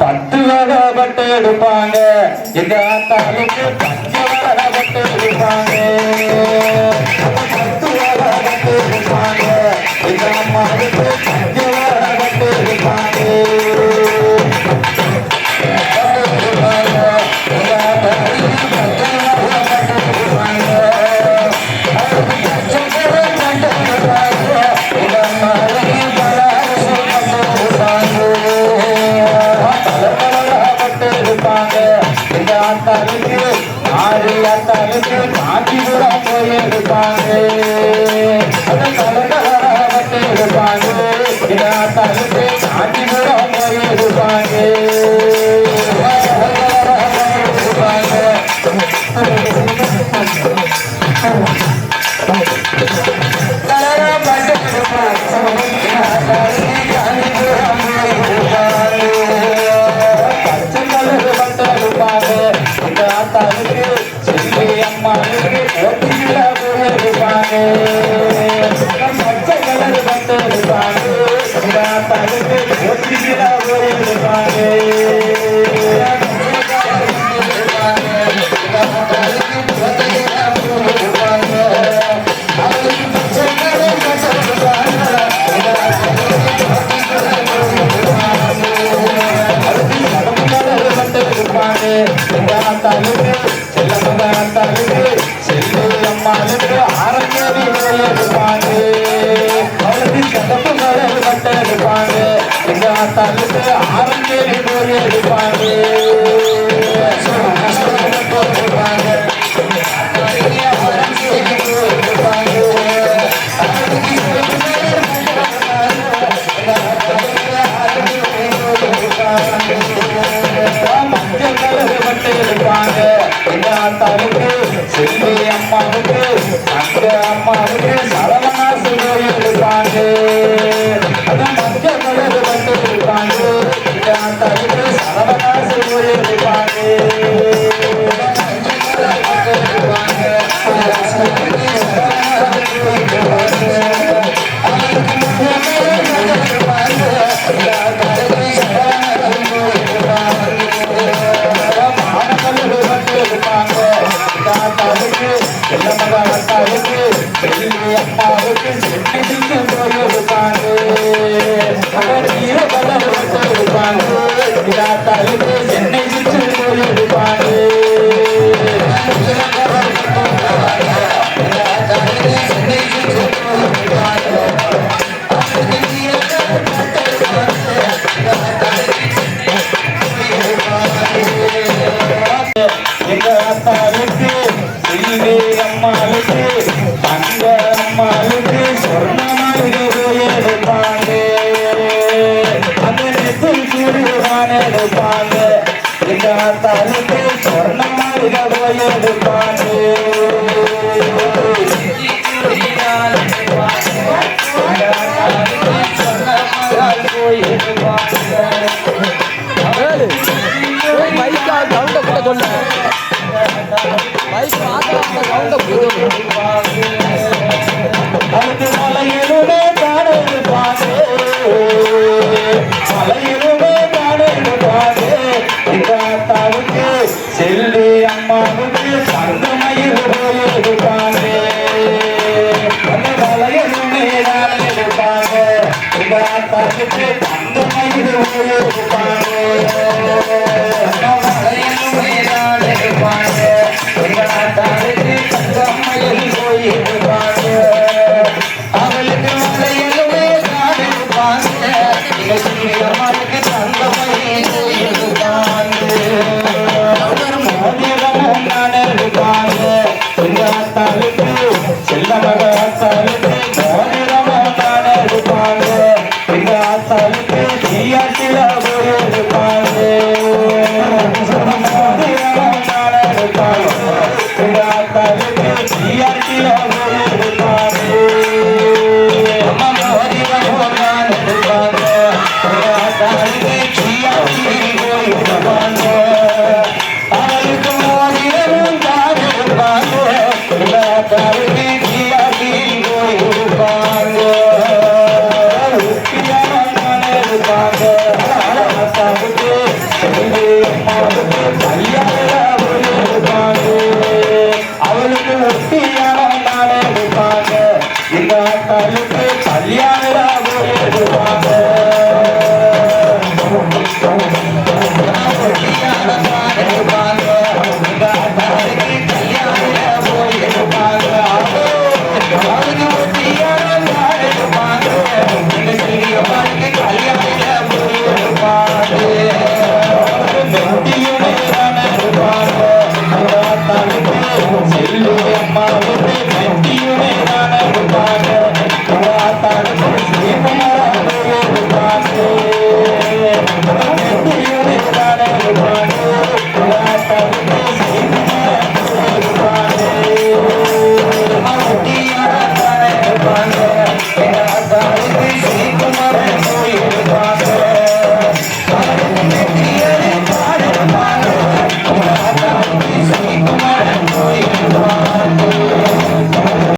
பத்து வகை பட்டு எடுப்பாங்க. எங்க ஆத்தாளுக்கு பஞ்சு வகை பட்டு எடுப்பாங்க. பத்து வகை பட்டு எடுப்பாங்க. எங்க அம்மாவுக்கு ஆறு காஞ்சிபுரம் போய் ஆரஞ்சேரி போய் எடுப்பாங்க மஞ்சள் தாத்தாவுக்கு இல்லே அம்மாவுக்கு தங்க அம்மாவுக்கு சொர்ணமாளிகையை எடுப்பாங்க அதனத்தில் திருவான் எடுப்பாங்க. எங்க தாத்தாவுக்கு சொர்ணமாளிகையை Thank you. Thank you.